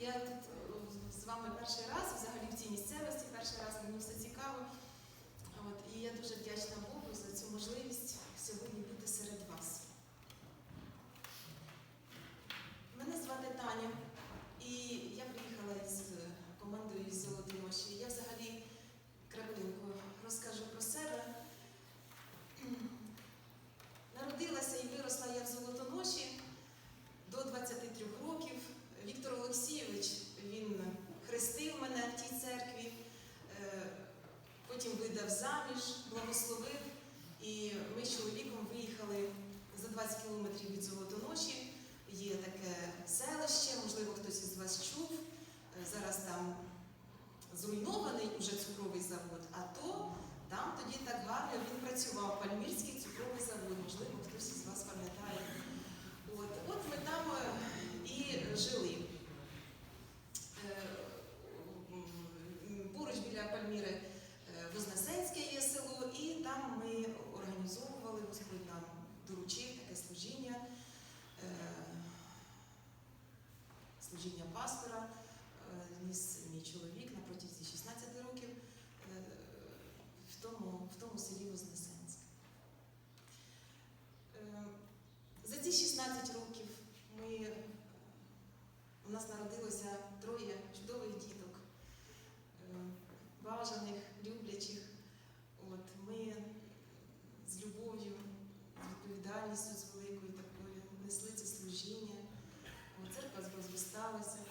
Я тут з вами перший раз, взагалі в цій місцевості, перший раз мені все цікаво. От, І я дуже вдячна Богу за цю можливість. always so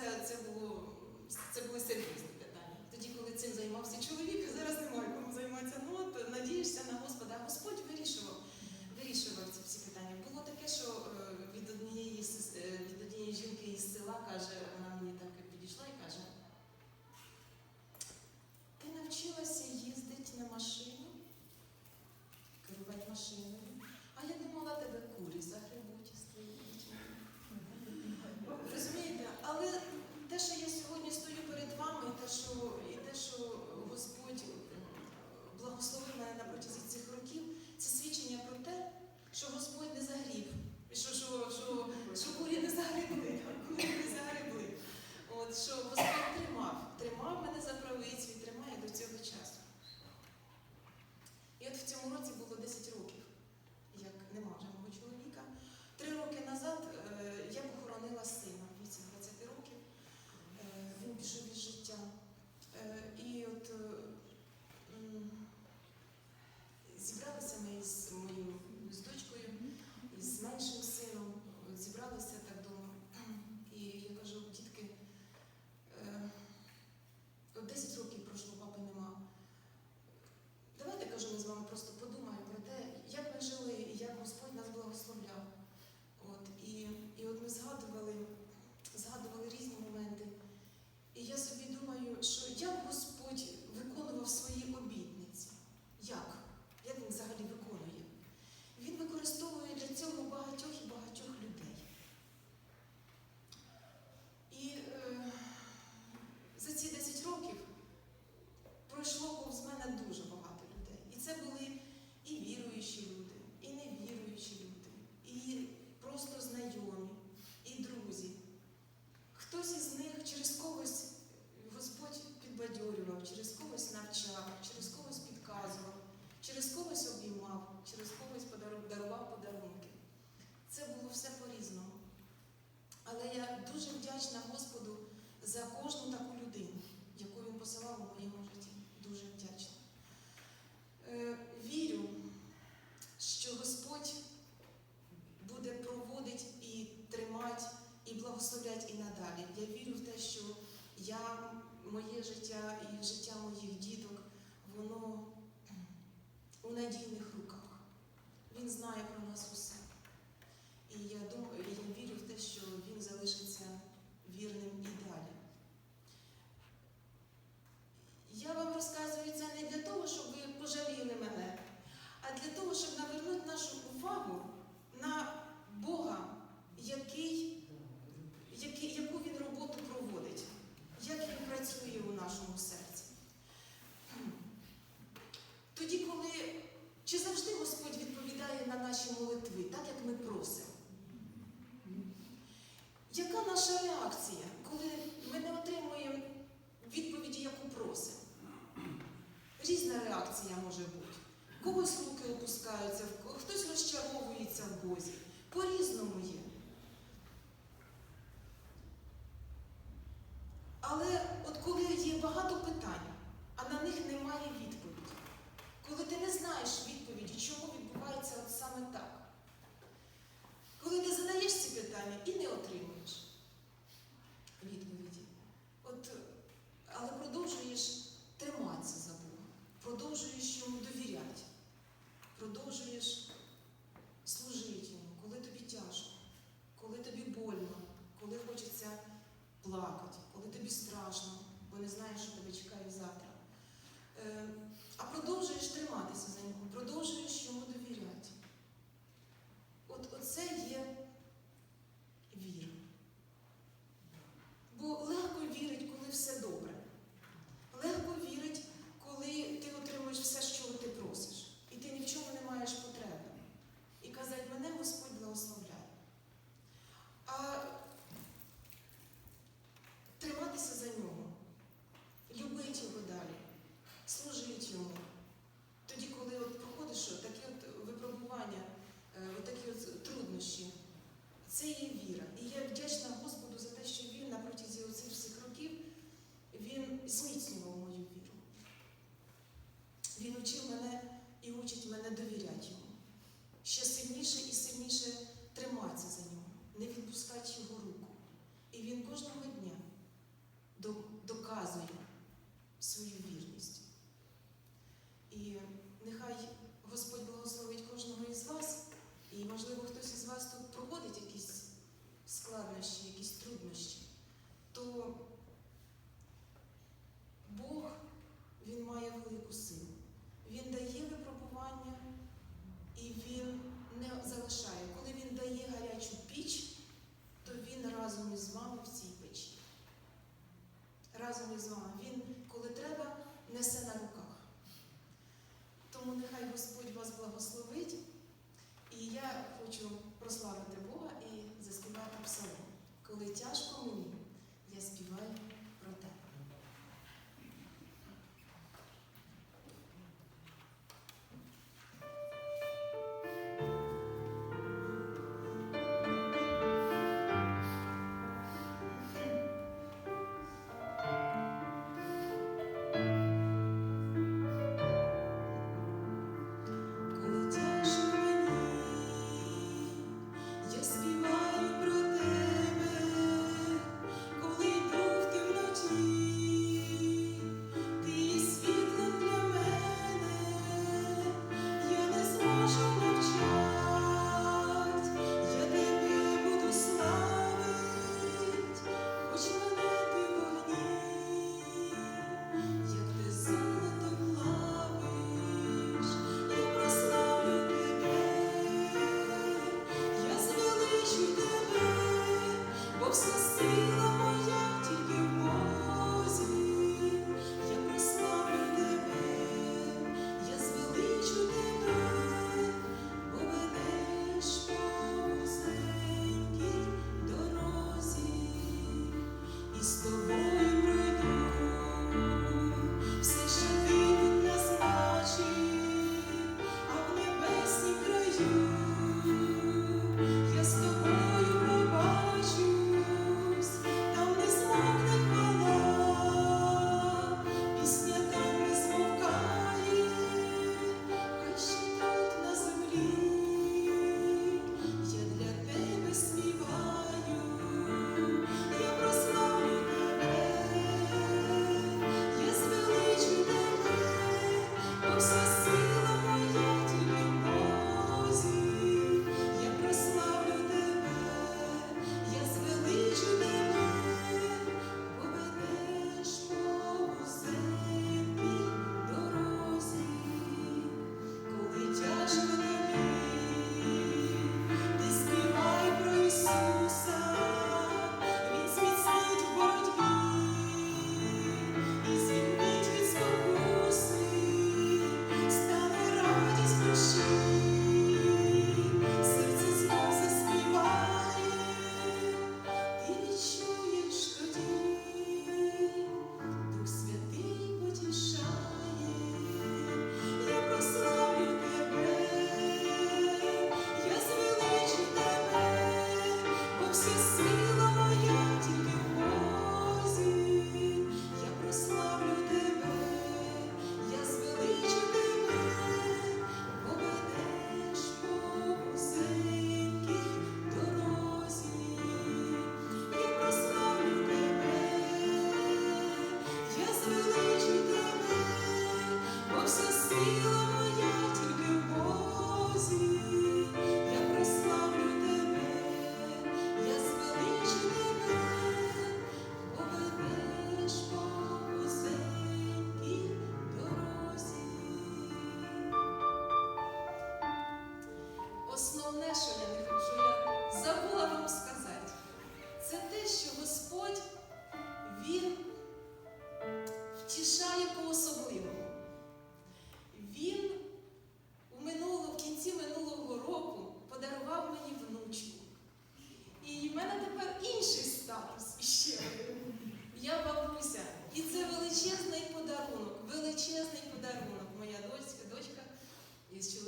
це це, було це були серйозні питання. Тоді, коли цим займався чоловік, зараз немає кому займатися. Ну от надієшся на Господа, а Господь вирішував, вирішував ці всі питання. Було таке, що. Е, опускаються, хтось розчаровується в Бозі. По-різному є. тобі страшно, бо не знаєш, що тебе чекає завтра. Е, а продовжуєш триматися за нього, продовжуєш йому довіряти.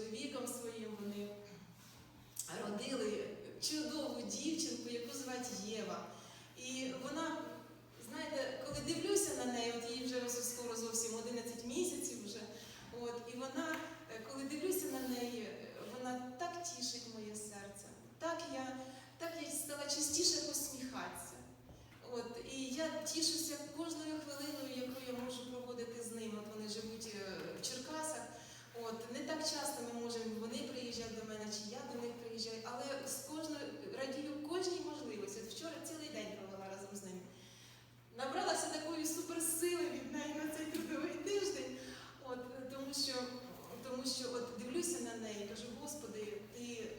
чоловіком своїм вони родили чудову дівчинку, яку звати Єва. І вона, знаєте, коли дивлюся на неї, от їй вже скоро зовсім 11 місяців вже. От, І вона, е, коли дивлюся на неї, е, вона так тішить моє серце. Так я так я стала частіше посміхатися. От, І я тішуся кожною хвилиною, яку я можу проводити з ним. От Вони живуть е, в Черкасах. От, Не так часто чи я до них приїжджаю, але з кожною радію кожній можливості. От вчора цілий день провела разом з ними. Набралася такої суперсили від неї на цей трудовий тиждень, От, тому що тому що от дивлюся на неї, кажу, Господи, ти